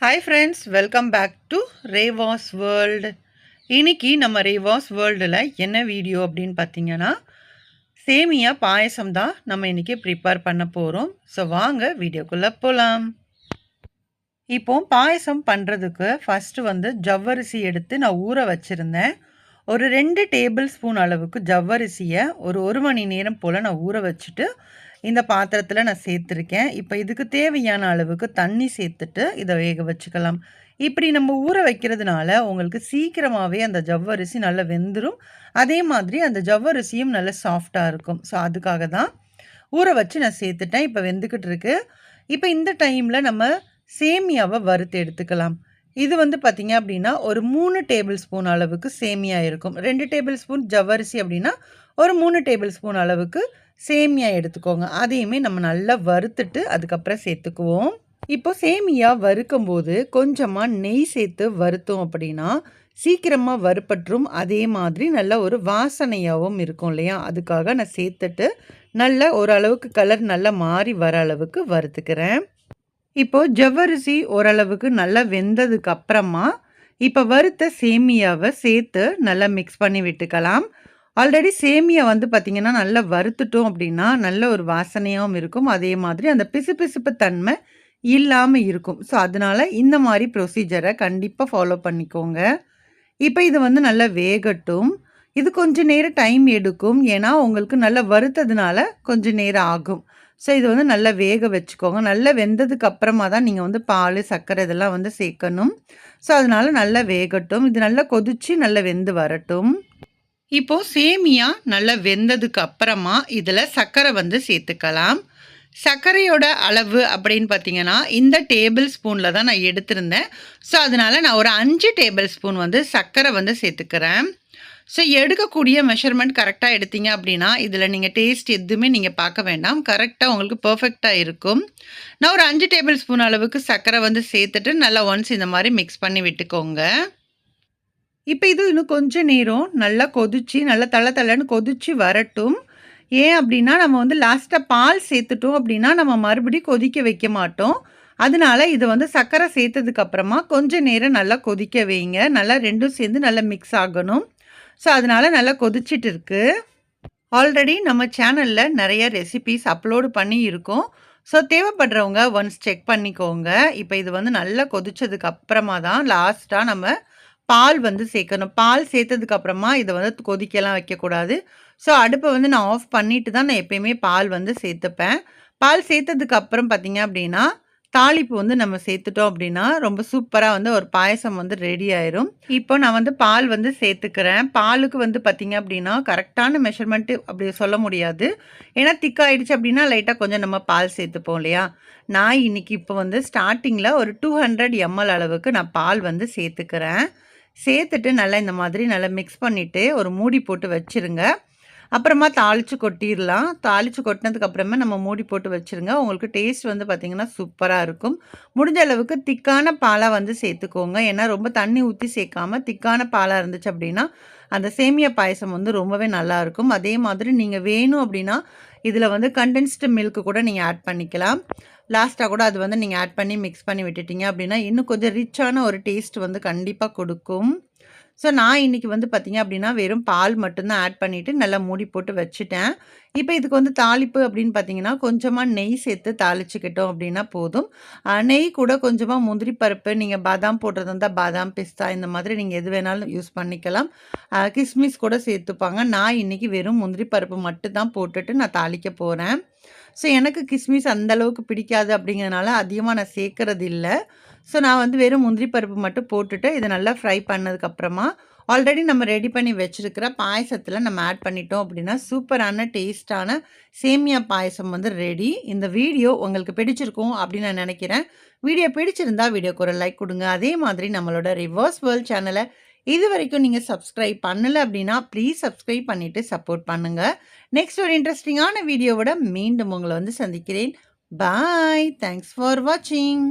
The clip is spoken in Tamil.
Hi friends welcome back to Reva's world இன்னைக்கு நம்ம ரேவாஸ் வேர்ல்டில் என்ன வீடியோ அப்படின்னு பார்த்தீங்கன்னா சேமியா பாயசம் தான் நம்ம இன்றைக்கி ப்ரிப்பேர் பண்ண போகிறோம் ஸோ வாங்க வீடியோக்குள்ளே போகலாம் இப்போ பாயசம் பண்ணுறதுக்கு ஃபஸ்ட்டு வந்து ஜவ்வரிசி எடுத்து நான் ஊற வச்சுருந்தேன். ஒரு ரெண்டு டேபிள் ஸ்பூன் அளவுக்கு ஜவ்வரிசியை ஒரு ஒரு மணி நேரம் போல் நான் ஊற வச்சுட்டு இந்த பாத்திரத்தில் நான் சேர்த்துருக்கேன். இப்போ இதுக்கு தேவையான அளவுக்கு தண்ணி சேர்த்துட்டு இதை வேக வச்சுக்கலாம். இப்படி நம்ம ஊற வைக்கிறதுனால உங்களுக்கு சீக்கிரமாகவே அந்த ஜவ்வரிசி நல்லா வெந்துடும் அதே மாதிரி அந்த ஜவ்வரிசியும் நல்லா சாஃப்டாக இருக்கும். ஸோ அதுக்காக தான் ஊற வச்சு நான் சேர்த்துட்டேன். இப்போ வெந்துக்கிட்டு இருக்கு. இப்போ இந்த டைமில் நம்ம சேமியாவை வறுத்து எடுத்துக்கலாம். இது வந்து பார்த்திங்க அப்படின்னா ஒரு மூணு டேபிள் ஸ்பூன் அளவுக்கு சேமியா இருக்கும். ரெண்டு டேபிள் ஸ்பூன் ஜவ்வரிசி அப்படின்னா ஒரு மூணு டேபிள் ஸ்பூன் அளவுக்கு சேமியா எடுத்துக்கோங்க. அதையுமே நம்ம நல்லா வறுத்துட்டு அதுக்கப்புறம் சேர்த்துக்குவோம். இப்போ சேமியா வறுக்கும் போது கொஞ்சமாக நெய் சேர்த்து வறுத்தோம் அப்படின்னா சீக்கிரமாக வறுப்பற்றும் அதே மாதிரி நல்ல ஒரு வாசனையாகவும் இருக்கும் இல்லையா? அதுக்காக நான் சேர்த்துட்டு நல்ல ஓரளவுக்கு கலர் நல்லா மாறி வர அளவுக்கு வறுத்துக்கிறேன். இப்போது ஜவ்வரிசி ஓரளவுக்கு நல்லா வெந்ததுக்கு அப்புறமா இப்போ வறுத்த சேமியாவை சேர்த்து நல்லா மிக்ஸ் பண்ணி விட்டுக்கலாம். ஆல்ரெடி சேமியா வந்து பார்த்திங்கன்னா நல்லா வறுத்துட்டோம் அப்படின்னா நல்ல ஒரு வாசனையாகவும் இருக்கும். அதே மாதிரி அந்த பிசுபிசுப்பு தன்மை இல்லாமல் இருக்கும். ஸோ அதனால் இந்த மாதிரி ப்ரொசீஜரை கண்டிப்பாக ஃபாலோ பண்ணிக்கோங்க. இப்போ இது வந்து நல்லா வேகட்டும். இது கொஞ்சம் நேரம் டைம் எடுக்கும். ஏன்னா உங்களுக்கு நல்லா வறுத்ததுனால கொஞ்சம் நேரம் ஆகும். ஸோ இது வந்து நல்லா வேக வச்சுக்கோங்க. நல்லா வெந்ததுக்கு அப்புறமா தான் நீங்கள் வந்து பால் சர்க்கரை இதெல்லாம் வந்து சேர்க்கணும். ஸோ அதனால் நல்லா வேகட்டும். இது நல்லா கொதித்து நல்லா வெந்து வரட்டும். இப்போது சேமியா நல்லா வெந்ததுக்கு அப்புறமா இதில் சர்க்கரை வந்து சேர்த்துக்கலாம். சர்க்கரையோட அளவு அப்படின்னு பார்த்தீங்கன்னா இந்த டேபிள் ஸ்பூனில் தான் நான் எடுத்திருந்தேன். ஸோ அதனால் நான் ஒரு அஞ்சு டேபிள் ஸ்பூன் வந்து சர்க்கரை வந்து சேர்த்துக்கிறேன். ஸோ எடுக்கக்கூடிய மெஷர்மெண்ட் கரெக்டாக எடுத்தீங்க அப்படின்னா இதில் நீங்கள் டேஸ்ட் எதுவுமே நீங்கள் பார்க்க வேண்டாம். கரெக்டாக உங்களுக்கு பர்ஃபெக்டாக இருக்கும். நான் ஒரு அஞ்சு டேபிள் ஸ்பூன் அளவுக்கு சர்க்கரை வந்து சேர்த்துட்டு நல்லா ஒன்ஸ் இந்த மாதிரி மிக்ஸ் பண்ணி விட்டுக்கோங்க. இப்போ இது இன்னும் கொஞ்சம் நேரம் நல்லா கொதிச்சு நல்லா தள்ள தள்ளன்னு கொதிச்சு வரட்டும். ஏன் அப்படின்னா நம்ம வந்து லாஸ்ட்டாக பால் சேர்த்துட்டோம் அப்படின்னா நம்ம மறுபடியும் கொதிக்க வைக்க மாட்டோம். அதனால இதை வந்து சர்க்கரை சேர்த்ததுக்கப்புறமா கொஞ்சம் நேரம் நல்லா கொதிக்க வைங்க. நல்லா ரெண்டும் சேர்ந்து நல்லா மிக்ஸ் ஆகணும். ஸோ அதனால் நல்லா கொதிச்சிட்டு இருக்கு ஆல்ரெடி நம்ம சேனலில் நிறைய ரெசிபிஸ் அப்லோடு பண்ணி இருக்கோம். ஸோ தேவைப்படுறவங்க ஒன்ஸ் செக் பண்ணிக்கோங்க. இப்போ இது வந்து நல்லா கொதிச்சதுக்கு அப்புறமா தான் லாஸ்ட்டாக நம்ம பால் வந்து சேர்க்கணும். பால் சேர்த்ததுக்கு அப்புறமா இதை வந்து கொதிக்கலாம் வைக்கக்கூடாது. ஸோ அடுப்பை வந்து நான் ஆஃப் பண்ணிட்டு தான் நான் எப்பயுமே பால் வந்து சேர்த்துப்பேன். பால் சேர்த்ததுக்கு அப்புறம் பார்த்தீங்க அப்படின்னா தாளிப்பு வந்து நம்ம சேர்த்துட்டோம் அப்படின்னா ரொம்ப சூப்பராக வந்து ஒரு பாயசம் வந்து ரெடி ஆயிரும். இப்போ நான் வந்து பால் வந்து சேர்த்துக்கிறேன். பாலுக்கு வந்து பார்த்தீங்க அப்படின்னா கரெக்டான மெஷர்மெண்ட்டு அப்படி சொல்ல முடியாது. ஏன்னா திக்காயிடுச்சு அப்படின்னா லைட்டாக கொஞ்சம் நம்ம பால் சேர்த்துப்போம் இல்லையா? நான் இன்னைக்கு இப்போ வந்து ஸ்டார்டிங்கில் ஒரு டூ ஹண்ட்ரட் எம்எல் அளவுக்கு நான் பால் வந்து சேர்த்துக்கிறேன். சேர்த்துட்டு நல்லா இந்த மாதிரி நல்லா மிக்ஸ் பண்ணிவிட்டு ஒரு மூடி போட்டு வச்சுருங்க. அப்புறமா தாளித்து கொட்டிடலாம். தாளித்து கொட்டினதுக்கப்புறமே நம்ம மூடி போட்டு வச்சுருங்க. உங்களுக்கு டேஸ்ட் வந்து பார்த்திங்கன்னா சூப்பராக இருக்கும். முடிஞ்ச அளவுக்கு திக்கான பாலாக வந்து சேர்த்துக்கோங்க. ஏன்னா ரொம்ப தண்ணி ஊற்றி சேர்க்காமல் திக்கான பாலாக இருந்துச்சு அப்படின்னா அந்த சேமியா பாயசம் வந்து ரொம்பவே நல்லாயிருக்கும் அதே மாதிரி நீங்கள் வேணும் அப்படின்னா இதில் வந்து கண்டென்ஸ்டு மில்க்கு கூட நீங்கள் ஆட் பண்ணிக்கலாம். லாஸ்ட்டாக கூட அது வந்து நீங்கள் ஆட் பண்ணி மிக்ஸ் பண்ணி விட்டுட்டீங்க அப்படின்னா இன்னும் கொஞ்சம் ரிச்சான ஒரு டேஸ்ட் வந்து கண்டிப்பாக கொடுக்கும். ஸோ நான் இன்றைக்கி வந்து பார்த்திங்க அப்படின்னா வெறும் பால் மட்டும்தான் ஆட் பண்ணிவிட்டு நல்லா மூடி போட்டு வச்சுட்டேன். இப்போ இதுக்கு வந்து தாளிப்பு அப்படின்னு பார்த்தீங்கன்னா கொஞ்சமாக நெய் சேர்த்து தாளிச்சுக்கிட்டோம் அப்படின்னா போதும். நெய் கூட கொஞ்சமாக முந்திரி பருப்பு நீங்கள் பாதாம் போடுறது இருந்தால் பாதாம் பிஸ்தா இந்த மாதிரி நீங்கள் எது வேணாலும் யூஸ் பண்ணிக்கலாம். கிஸ்மிஸ் கூட சேர்த்துப்பாங்க. நான் இன்றைக்கி வெறும் முந்திரி பருப்பு மட்டும் தான் போட்டுட்டு நான் தாளிக்க போகிறேன் ஸோ எனக்கு கிஸ்மிஸ் அந்தளவுக்கு பிடிக்காது அப்படிங்கிறதுனால அதிகமாக நான் சேர்க்கறது இல்லை. ஸோ நான் வந்து வெறும் முந்திரி பருப்பு மட்டும் போட்டுட்டு இதை நல்லா ஃப்ரை பண்ணதுக்கப்புறமா ஆல்ரெடி நம்ம ரெடி பண்ணி வச்சுருக்கிற பாயசத்தில் நம்ம ஆட் பண்ணிட்டோம் அப்படின்னா சூப்பரான டேஸ்ட்டான சேமியா பாயசம் வந்து ரெடி இந்த வீடியோ உங்களுக்கு பிடிச்சிருக்கும் அப்படின்னு நான் நினைக்கிறேன். வீடியோ பிடிச்சிருந்தா வீடியோக்கு ஒரு லைக் கொடுங்க. அதே மாதிரி நம்மளோட ரிவர்ஸ் வேர்ல்ட் சேனலை இது வரைக்கும் நீங்கள் சப்ஸ்கிரைப் பண்ணலை அப்படின்னா ப்ளீஸ் சப்ஸ்கிரைப் பண்ணிவிட்டு சப்போர்ட் பண்ணுங்கள் நெக்ஸ்ட் ஒரு இன்ட்ரெஸ்டிங்கான வீடியோவோட மீண்டும் உங்களை வந்து சந்திக்கிறேன். பாய் தேங்க்ஸ் ஃபார் வாட்சிங்